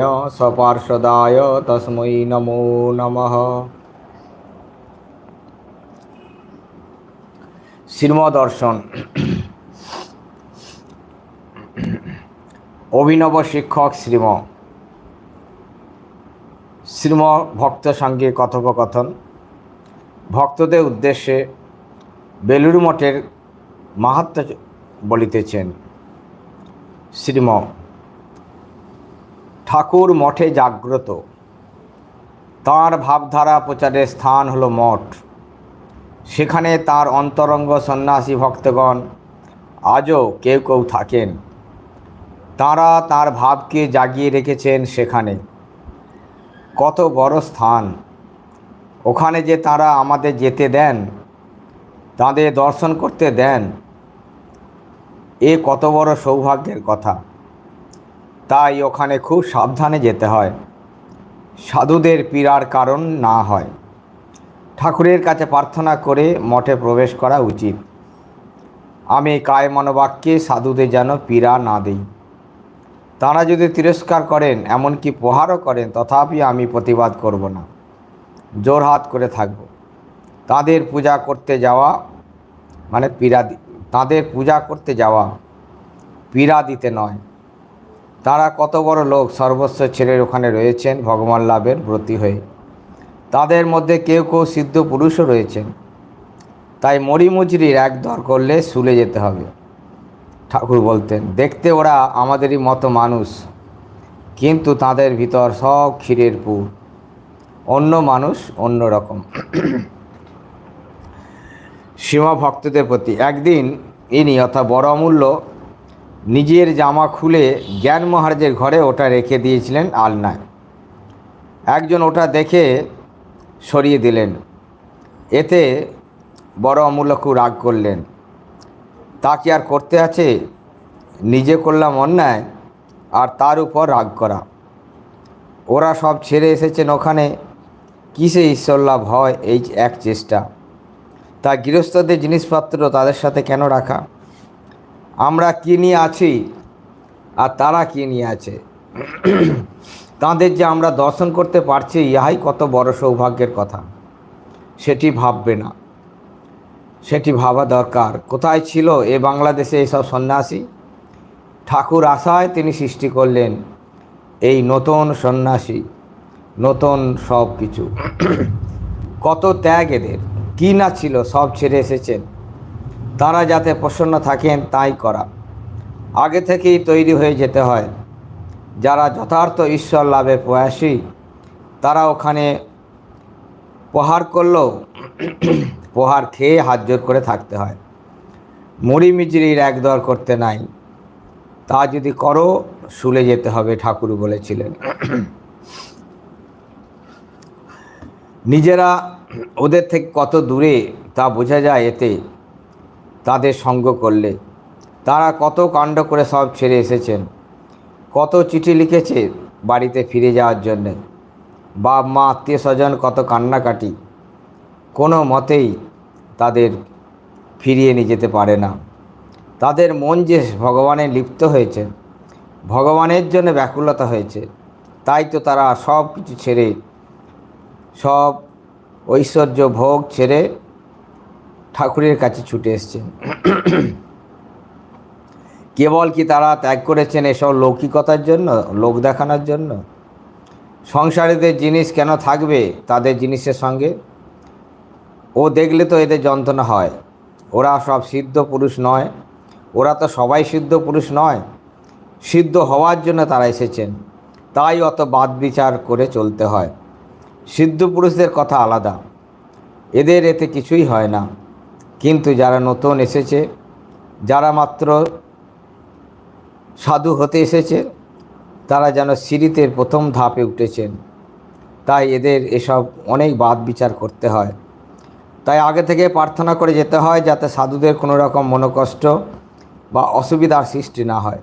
সপার্শ্বদায় তস্मै নমো নমঃ শ্রীমদর্শন অভিনব শিক্ষক শ্রীম শ্রীম ভক্ত সঙ্গে কথোপকথন ভক্তদের উদ্দেশ্যে বেলুড় মঠের মাহাত্ম বলিতেছেন। শ্রীম ঠাকুর মঠে জাগ্রত। তাঁর ভাবধারা প্রচারের স্থান হলো মঠ। সেখানে তার অন্তরঙ্গ সন্ন্যাসী ভক্তগণ আজও কেউ কেউ থাকেন। তাঁরা তার ভাবকে জাগিয়ে রেখেছেন সেখানে। কত বড় স্থান। ওখানে যে তারা আমাদের যেতে দেন, তাদের দর্শন করতে দেন, এ কত বড় সৌভাগ্যের কথা। তাই ওখানে খুব সাবধানে যেতে হয়। সাধুদের পীড়ার কারণ না হয়। ঠাকুরের কাছে প্রার্থনা করে মঠে প্রবেশ করা উচিত। আমি কায় মনোবাক্যে সাধুদের যেন পীড়া না দিই। তারা যদি তিরস্কার করেন, এমনকি প্রহারও করেন, তথাপি আমি প্রতিবাদ করব না। জোরহাত করে থাকব। তাদের পূজা করতে যাওয়া মানে পীড়া তাদের পূজা করতে যাওয়া পীড়া দিতে নয়। তারা কত বড় লোক? সর্বস্ব ছেড়ে ওখানে রয়েছেন, ভগবান লাভের ব্রতী হয়ে। তাদের মধ্যে কেউ কেউ সিদ্ধ পুরুষও রয়েছেন। তাই মরিমুচরির এক দর করলে শুলে যেতে হবে। ঠাকুর বলতেন, দেখতে ওরা আমাদেরই মতো মানুষ, কিন্তু তাদের ভিতর সব ক্ষীরের পুর। অন্য মানুষ অন্য রকম। সীমা ভক্তদের প্রতি একদিন ইনি অর্থাৎ বড় অমূল্য নিজের জামা খুলে জ্ঞান মহারাজের ঘরে ওটা রেখে দিয়েছিলেন আলনায় একজন ওটা দেখে সরিয়ে দিলেন। এতে বড় অমূল্য রাগ করলেন। তা কি আর করতে আছে? নিজে করলাম অন্যায়, আর তার উপর রাগ করা। ওরা সব ছেড়ে এসেছেন ওখানে। কিসে ঈশ্বর লাভ হয় এই এক চেষ্টা? তা গৃহস্থদের জিনিসপত্র তাদের সাথে কেন রাখা? আমরা কী নিয়ে আছি? আর তারা কী নিয়ে আছে? তাদের যে আমরা দর্শন করতে পারছি, ইহাই কত বড় সৌভাগ্যের কথা। সেটি ভাববে না। সেটি ভাবা দরকার। কোথায় ছিল এ বাংলাদেশে এইসব সন্ন্যাসী? ঠাকুর আশায় তিনি সৃষ্টি করলেন এই নতুন সন্ন্যাসী, নতুন সব কিছু কত ত্যাগ এদের। কী না ছিল, সব ছেড়ে এসেছেন। তারা যাতে প্রসন্ন থাকেন, তাই করা। আগে থেকেই তৈরি হয়ে যেতে হয়। যারা যথার্থ ঈশ্বর লাভে প্রয়াসী, তারা ওখানে প্রহার করলেও প্রহার খেয়ে হাত জোর করে থাকতে হয়। মুড়ি মিজরির একদর করতে নাই। তা যদি করো, শুলে যেতে হবে, ঠাকুর বলেছিলেন। নিজেরা ওদের থেকে কত দূরে, তা বোঝা যায় এতে তাদের সঙ্গ করলে। তারা কত কাণ্ড করে সব ছেড়ে এসেছেন। কত চিঠি লিখেছে বাড়িতে ফিরে যাওয়ার জন্যে। বাপ, মা, আত্মীয় স্বজন কত কান্নাকাটি। কোনো মতেই তাদের ফিরিয়ে নিয়ে যেতে পারে না। তাদের মন যে ভগবানে লিপ্ত হয়েছে, ভগবানের জন্য ব্যাকুলতা হয়েছে, তাই তো তারা সব কিছু ছেড়ে, সব ঐশ্বর্য ভোগ ছেড়ে ঠাকুরের কাছে ছুটে এসছেন কেবল কি তারা ত্যাগ করেছেন এসব লৌকিকতার জন্য, লোক দেখানোর জন্য? সংসারীদের জিনিস কেন থাকবে তাদের জিনিসের সঙ্গে? ও দেখলে তো এদের যন্ত্রণা হয়। ওরা সব সিদ্ধ পুরুষ নয়। ওরা তো সবাই সিদ্ধ পুরুষ নয়। সিদ্ধ হওয়ার জন্য তারা এসেছেন। তাই অত বাদ বিচার করে চলতে হয়। সিদ্ধ পুরুষদের কথা আলাদা। এদের এতে কিছুই হয় না। কিন্তু যারা নতুন এসেছে, যারা মাত্র সাধু হতে এসেছে, তারা যেন সিঁড়িতে প্রথম ধাপে উঠেছেন। তাই এদের এসব অনেক বাদ বিচার করতে হয়। তাই আগে থেকে প্রার্থনা করে যেতে হয় যাতে সাধুদের কোনো রকম মনোকষ্ট বা অসুবিধার সৃষ্টি না হয়।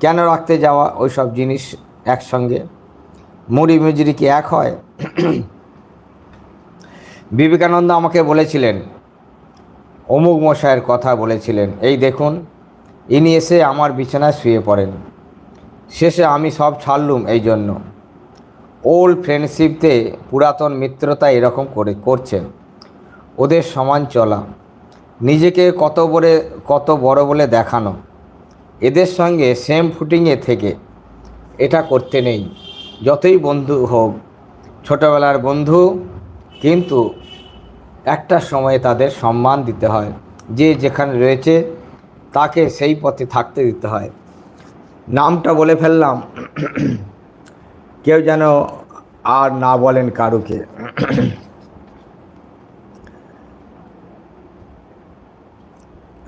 কেন রাখতে যাওয়া ওই সব জিনিস একসঙ্গে? মুড়ি মুজরি কি এক হয়? বিবেকানন্দ আমাকে বলেছিলেন অমুক মশায়ের কথা বলেছিলেন। এই দেখুন, ইনি এসে আমার বিছানায় শুয়ে পড়েন। শেষে আমি সব ছাড়লুম এই জন্য। ওল্ড ফ্রেন্ডশিপতে পুরাতন মিত্রতা এরকম করে, করছেন। ওদের সমান চলা। নিজেকে কত বলে, কত বড় বলে দেখানো। এদের সঙ্গে সেম ফুটিংয়ে থেকে। এটা করতে নেই। যতই বন্ধু হোক, ছোটবেলার বন্ধু, কিন্তু একটা সময়ে তাদের সম্মান দিতে হয়। যে যেখানে রয়েছে, তাকে সেই পথে থাকতে দিতে হয়। নামটা বলে ফেললাম। কেউ যেন আর না বলেন কারুকে।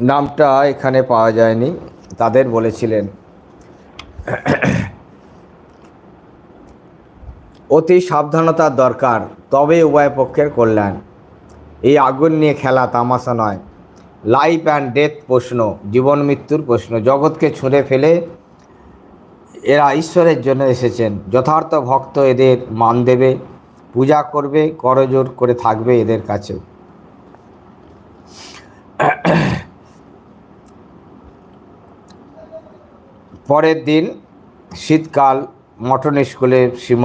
নামটা এখানে পাওয়া যায়নি। তাদের বলেছিলেন, অতি সাবধানতার দরকার, তবে উভয় পক্ষের কল্যাণ। এই আগুন নিয়ে খেলা তামাশা নয়। লাইফ অ্যান্ড ডেথ প্রশ্ন, জীবন মৃত্যুর প্রশ্ন। জগৎকে ছুঁড়ে ফেলে এরা ঈশ্বরের জন্য এসেছেন। যথার্থ ভক্ত এদের মান দেবে, পূজা করবে, করজোর করে থাকবে এদের কাছে। পরের দিন শীতকাল মটন স্কুলের সীম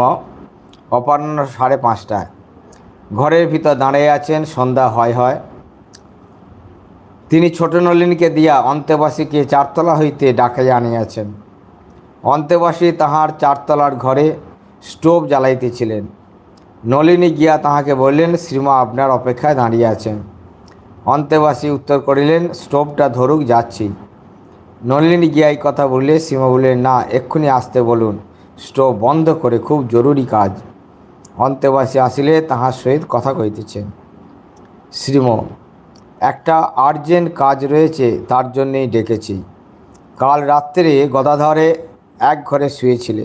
অপরাহ্ন সাড়ে পাঁচটায়। ঘরের ভিতর দাঁড়িয়ে আছেন, সন্ধ্যা হয় হয়। তিনি ছোট নলিনীকে দিয়া অন্তেবাসীকে চারতলা হইতে ডাকাইয়া আনিয়াছেন। অন্তেবাসী তাহার চারতলার ঘরে স্টোভ জ্বালাইতেছিলেন। নলিনী গিয়া তাহাকে বললেন, শ্রীমা, আপনার অপেক্ষায় দাঁড়িয়ে আছেন। অন্তেবাসী উত্তর করিলেন, স্টোভটা ধরুক, যাচ্ছি। নলিনী গিয়া এই কথা বললে শ্রীমা বললেন, না, এক্ষুনি আসতে বলুন। স্টোভ বন্ধ করে খুব জরুরি কাজ। অন্তেবাসী আসিলে তাহার সহিত কথা কইতেছেন শ্রীম, একটা আর্জেন্ট কাজ রয়েছে, তার জন্যেই ডেকেছি। কাল রাত্রে গদাধরে এক ঘরে শুয়েছিলে।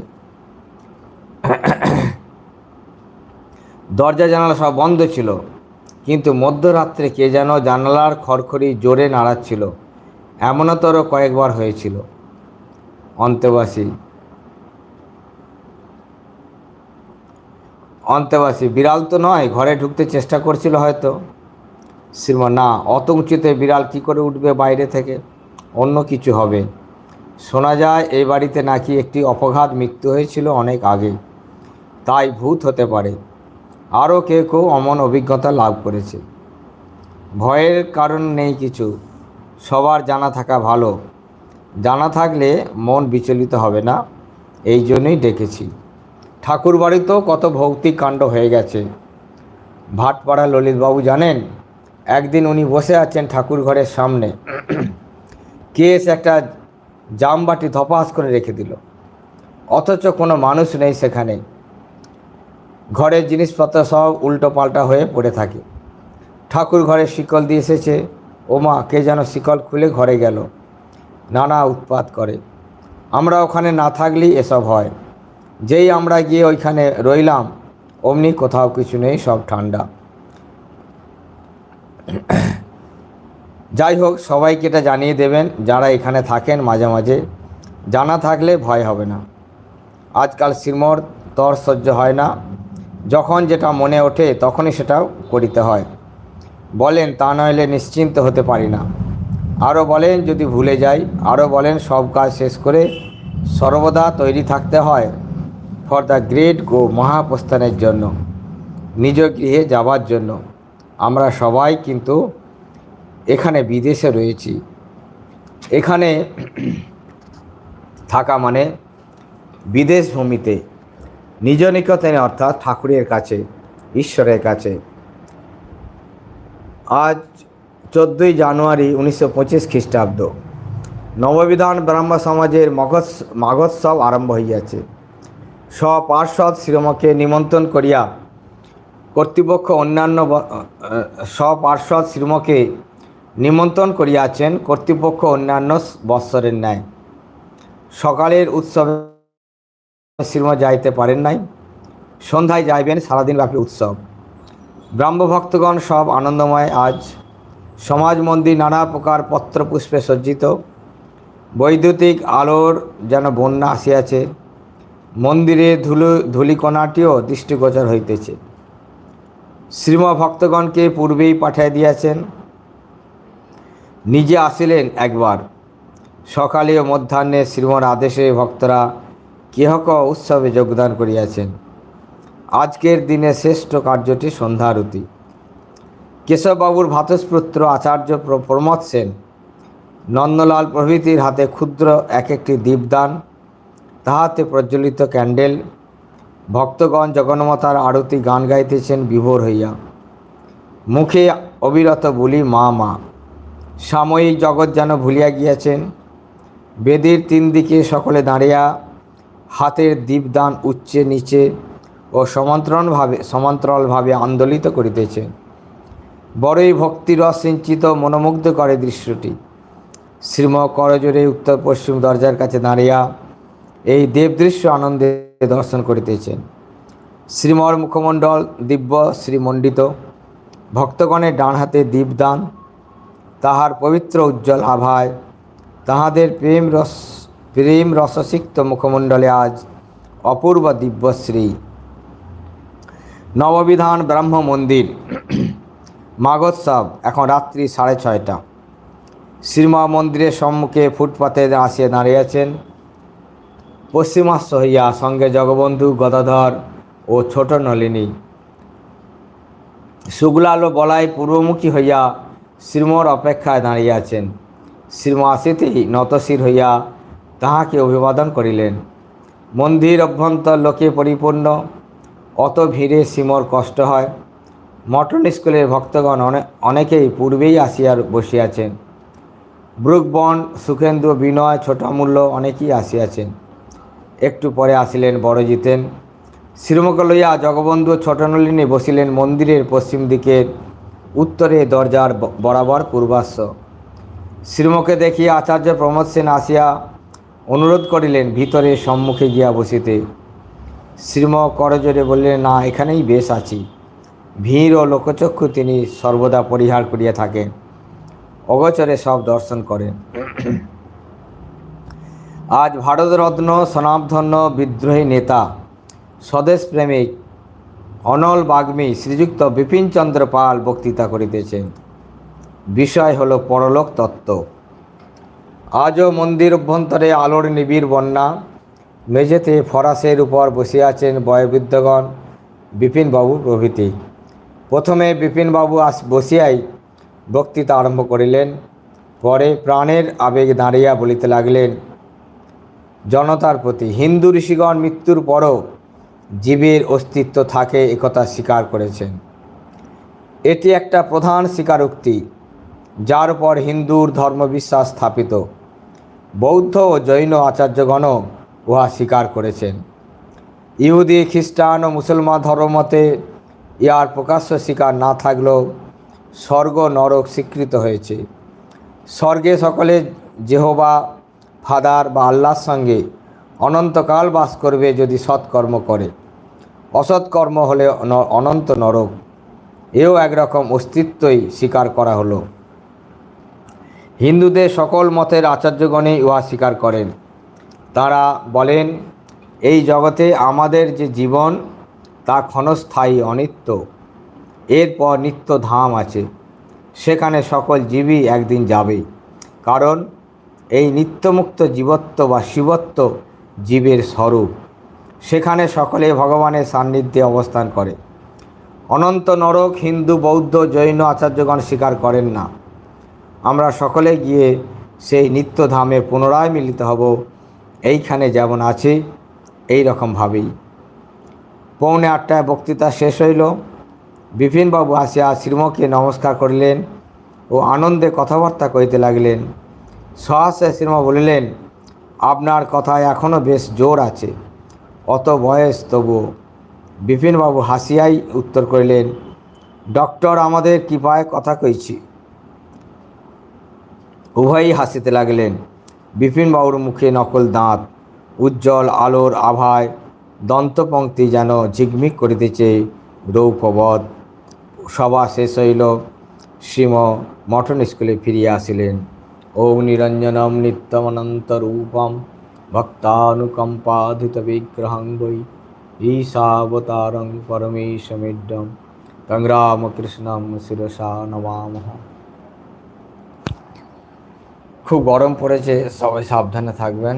দরজা, জানালা সব বন্ধ ছিল, কিন্তু মধ্যরাত্রে কে যেন জানালার খড়খড়ি জোরে নাড়াচ্ছিল, এমনতর কয়েকবার হয়েছিল। অন্তেবাসী অন্তেবাসী। বিড়াল তো নয়, ঘরে ঢুকতে চেষ্টা করছিল হয়তো। শ্রীমান না, অত উঁচুতে বিড়াল কী করে উঠবে বাইরে থেকে? অন্য কিছু হবে। শোনা যায়, এই বাড়িতে নাকি একটি অপঘাত মৃত্যু হয়েছিল অনেক আগে। তাই ভূত হতে পারে। আরও কেউ কেউ অমন অভিজ্ঞতা লাভ করেছে। ভয়ের কারণ নেই কিছু। সবার জানা থাকা ভালো। জানা থাকলে মন বিচলিত হবে না, এই জন্যই ডেকেছি। ঠাকুর বাড়িতেও কত ভৌতিক কাণ্ড হয়ে গেছে। ভাটপাড়া ললিতবাবু জানেন, একদিন উনি বসে আছেন ঠাকুর ঘরের সামনে। কেস একটা জামবাটি ধপাস করে রেখে দিল। অথচ কোনো মানুষ নেই সেখানে। ঘরের জিনিসপত্র সব উল্টো পাল্টা হয়ে পড়ে থাকে। ঠাকুর ঘরে শিকল দিয়ে এসেছে, ওমা, কে যেন শিকল খুলে ঘরে গেল। নানা উৎপাত করে। আমরা ওখানে না থাকলেই এসব হয়। যেই আমরা গিয়ে ওইখানে রইলাম, অমনি কোথাও কিছু নেই, সব ঠান্ডা। যাই হোক, সবাইকে এটা জানিয়ে দেবেন, যারা এখানে থাকেন মাঝে মাঝে, জানা থাকলে ভয় হবে না। আজকাল সিরমর তর সহ্য হয় না, যখন যেটা মনে ওঠে তখনই সেটাও করিতে হয়। বলেন, তা নইলে নিশ্চিন্ত হতে পারি না। আরও বলেন, যদি ভুলে যাই আরও বলেন, সব কাজ শেষ করে সর্বদা তৈরি থাকতে হয়। ফর দ্য গ্রেট গো মহাপ্রস্থানের জন্য, নিজ গৃহে যাবার জন্য। আমরা সবাই কিন্তু এখানে বিদেশে রয়েছি। এখানে থাকা মানে বিদেশ ভূমিতে নিজ নিকটনে অর্থাৎ ঠাকুরের কাছে, ঈশ্বরের কাছে। আজ চোদ্দোই জানুয়ারি উনিশশো পঁচিশ খ্রিস্টাব্দ। নববিধান ব্রাহ্ম সমাজের মগৎ মাঘোৎসব আরম্ভ হইয়াছে। স্বপার্ষদ শ্রীমকে নিমন্ত্রণ করিয়া কর্তৃপক্ষ অন্যান্য স্বপার্ষদ শ্রীমকে নিমন্ত্রণ করিয়াছেন কর্তৃপক্ষ অন্যান্য বৎসরের ন্যায়। সকালের উৎসবে শ্রীম যাইতে পারেন নাই। সন্ধ্যায় যাইবেন সারাদিন ব্যাপী উৎসব। ব্রাহ্মভক্তগণ সব আনন্দময়। আজ সমাজ মন্দির নানা প্রকার পত্রপুষ্পে সজ্জিত। বৈদ্যুতিক আলোর যেন বন্যা আসিয়াছে। মন্দিরে ধুলো, ধূলিকণাটিও দৃষ্টিগোচর হইতেছে। শ্রীম ভক্তগণকে পূর্বেই পাঠিয়ে দিয়েছেন। নিজে আসিলেন একবার। সকালে ও মধ্যাহ্নে শ্রীমর আদেশে ভক্তরা কেহক উৎসবে যোগদান করিয়াছেন। আজকের দিনে শ্রেষ্ঠ কার্যটি সন্ধ্যারতি। কেশববাবুর ভাতস্পুত্র আচার্য প্র- প্রমোদ সেন, নন্দলাল প্রভৃতির হাতে ক্ষুদ্র এক একটি দীপদান তাহাতে প্রজ্বলিত ক্যান্ডেল। ভক্তগণ জগন্মাতার আরতি গান গাইতেছেন বিভোর হইয়া। মুখে অবিরত বলি, মা মা। সাময়িক জগৎ যেন ভুলিয়া গিয়াছেন। বেদের তিন দিকে সকলে দাঁড়িয়া হাতের দীপদান উচ্চে নিচে ও সমান্তরণভাবে সমান্তরালভাবে আন্দোলিত করিতেছে। বড়ই ভক্তিরস সিঞ্চিত মনোমুগ্ধ করে দৃশ্যটি। শ্রীম করজোরে উত্তর পশ্চিম দরজার কাছে দাঁড়িয়া এই দেবদৃশ্য আনন্দে দর্শন করিতেছেন। শ্রীমর মুখমণ্ডল দিব্য শ্রীমণ্ডিত। ভক্তগণের ডান হাতে দীপদান। তাহার পবিত্র উজ্জ্বল আভায়। তাহাদের প্রেম রস, প্রেম রসসিক্ত মুখমণ্ডলে আজ অপূর্ব দিব্যশ্রী। নববিধান ব্রাহ্ম মন্দির। মাগোৎসব এখন রাত্রি সাড়ে ছয়টা। শ্রীমা মন্দিরের সম্মুখে ফুটপাতে আসিয়া দাঁড়িয়েছেন। পশ্চিমাস্য হইয়া সঙ্গে জগবন্ধু, গদাধর ও ছোট নলিনী। শুক্লাল বলাই পূর্বমুখী হইয়া শ্রীমর অপেক্ষায় দাঁড়িয়াছেন। শ্রীম আসিতেই নতশির হইয়া তাহাকে অভিবাদন করিলেন। মন্দির অভ্যন্তর লোকে পরিপূর্ণ, অত ভিড়ে শ্রীমর কষ্ট হয়। মটন স্কুলের ভক্তগণ অনে- অনেকেই পূর্বেই আসিয়া বসিয়াছেন। ব্রুকবন, সুখেন্দু, বিনয় ছোটামূল্য অনেকেই আসিয়াছেন। একটু পরে আসিলেন, বড় জিতেন। শ্রীমুখ লইয়া জগবন্ধু ছোটনলিনী বসিলেন মন্দিরের পশ্চিম দিকের উত্তরে দরজার বরাবর পূর্বাশ্ব। শ্রীমুখে দেখিয়া আচার্য প্রমোদ সেন আসিয়া অনুরোধ করিলেন, ভিতরে সম্মুখে গিয়া বসিতে। শ্রীম করজোরে বললেন, না, এখানেই বেশ আছি। ভিড় ও লোকচক্ষু তিনি সর্বদা পরিহার করিয়া থাকেন। অগোচরে সব দর্শন করেন। আজ ভারতরত্ন সনামধন্য বিদ্রোহী নেতা স্বদেশ প্রেমিক অনল বাগ্মী শ্রীযুক্ত বিপিনচন্দ্র পাল বক্তৃতা করিতেছেন। বিষয় হল পরলোক তত্ত্ব। আজও মন্দির অভ্যন্তরে আলোর নিবিড় বন্যা, মেঝেতে ফরাসের উপর বসে আছেন বয়োবৃদ্ধগণ, বিপিনবাবু প্রভৃতি। প্রথমে বিপিনবাবু আস, বসিয়াই বক্তৃতা আরম্ভ করিলেন, পরে প্রাণের আবেগ দাঁড়িয়া বলিতে লাগলেন জনতার প্রতি হিন্দু ঋষিগণ মৃত্যুর পরও জীবের অস্তিত্ব থাকে, একথা স্বীকার করেছেন। এটি একটা প্রধান স্বীকারোক্তি, যার উপর হিন্দুর ধর্মবিশ্বাস স্থাপিত। বৌদ্ধ ও জৈন আচার্যগণও উহা স্বীকার করেছেন। ইহুদি, খ্রিস্টান ও মুসলমান ধর্মমতে ইহার প্রকাশ্য স্বীকার না থাকলেও স্বর্গ নরক স্বীকৃত হয়েছে। স্বর্গে সকলে জেহবা ফাদার বা আল্লাহর সঙ্গে অনন্তকাল বাস করবে যদি সৎকর্ম করে। অসৎকর্ম হলে অনন্ত নরক। এও একরকম অস্তিত্বই স্বীকার করা হলো। হিন্দুদের সকল মতের আচার্যগণই উহা স্বীকার করেন। তারা বলেন, এই জগতে আমাদের যে জীবন, তা ক্ষণস্থায়ী অনিত্য। এরপর নিত্য ধাম আছে। সেখানে সকল জীবই একদিন যাবে। কারণ এই নিত্যমুক্ত জীবত্ব বা শিবত্ব জীবের স্বরূপ। সেখানে সকলে ভগবানের সান্নিধ্যে অবস্থান করে। অনন্ত নরক, হিন্দু, বৌদ্ধ, জৈন আচার্যগণ স্বীকার করেন না। আমরা সকলে গিয়ে সেই নিত্যধামে পুনরায় মিলিত হব। এইখানে যেমন আছে এই রকমভাবেই পৌনে আটটায় বক্তৃতা শেষ হইল। বিপিনবাবু আসিয়া শ্রীমকে নমস্কার করিলেন ও আনন্দে কথাবার্তা কইতে লাগলেন। সহসে শ্রীম বলিলেন, আপনার কথায় এখনও বেশ জোর আছে। অত বয়স তবু। বিপিনবাবু হাসিয়াই উত্তর করিলেন, ডক্টর, আমাদের কৃপায় কথা কইছি। উভয়ই হাসিতে লাগলেন। বিপিনবাবুর মুখে নকল দাঁত, উজ্জ্বল আলোর আভায় দন্তপংক্তি যেন ঝিকমিক করিতেছে রৌপবধ সভা শেষ হইল, শ্রীম মটন স্কুলে ফিরিয়া আসিলেন। ॐ निरञ्जनं नित्यमनन्तरूपं भक्तानुकम्पाधितविग्रहं वै ईशावतारं परमेशमिड्डं तं রামকৃষ্ণম শিরসা নমামহ খুব গরম পড়েছে সবাই সাবধানে থাকবেন